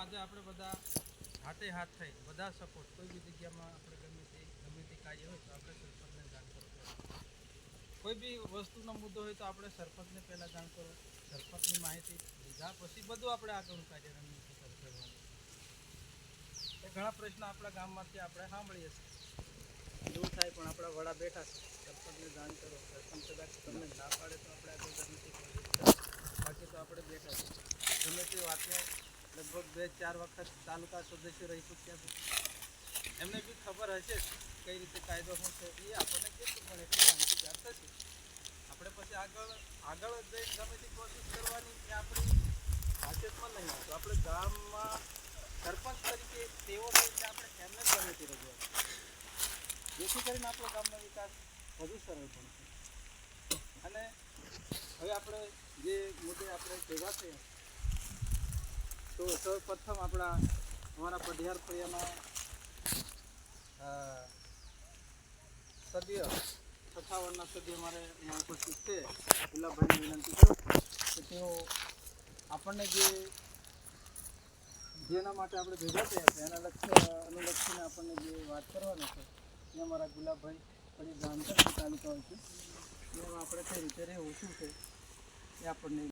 આજે આપણે બધા હાથે હાથ થઈ, બધા સપોર્ટ, કોઈ બી જગ્યામાં આપણે ગમે તે ગમે તે કાર્ય હોય તો આપણે સરપંચને જાણ કરો. કોઈ બી વસ્તુનો મુદ્દો હોય તો આપણે સરપંચને પહેલાં જાણ કરો, સરપંચની માહિતી, લીધા પછી બધું આપણે આગળનું કાર્ય રણનીતિ કરવાનું. એ ઘણા પ્રશ્નો આપણા ગામમાંથી આપણે સાંભળીએ છીએ. એવું થાય પણ આપણા વડા બેઠા છે. સરપંચને જાણ કરો, સરપંચ કદાચ તમને ના પાડે તો આપણે આગળ રણનીતિ કરીએ. બાકી તો આપણે બેઠા છીએ. ગમે તે વાતને લગભગ બે ચાર વખત તાલુકા સદસ્ય રહી ચૂક્યા છે. એમને બી ખબર હશે કઈ રીતે કાયદો શું છે, એ આપણને કેટલું પણ એટલી માહિતી જાત થશે આપણે પછી આગળ આગળ જઈને ગમે તે કોશિશ કરવાની કે આપણી હાથેમાં નહીં. આવતું આપણે ગામમાં સરપંચ તરીકે તેઓ છે આપણે એમને જ ગમે તે રજૂઆત જેથી કરીને આપણો ગામનો વિકાસ વધુ સરળ બનશે અને હવે આપણે જે મુદ્દે આપણે ભેગા થયા તો સૌપ્રથમ આપણા અમારા પઢિયાર ફળિયાના સભ્ય, સત્તાવનના સભ્ય અમારે અહીંયા ઉપસ્થિત છે. ગુલાબભાઈને વિનંતી કરું કે તેઓ આપણને જે, જેના માટે આપણે ભેગા થયા છે, એના લક્ષ્ય, અનુલક્ષીને આપણને જે વાત કરવાની છે, એ અમારા ગુલાબભાઈ જાણ કરશે તાલુકા હોય છે. એમાં આપણે કઈ રીતે રહેવું, શું છે, એ આપણને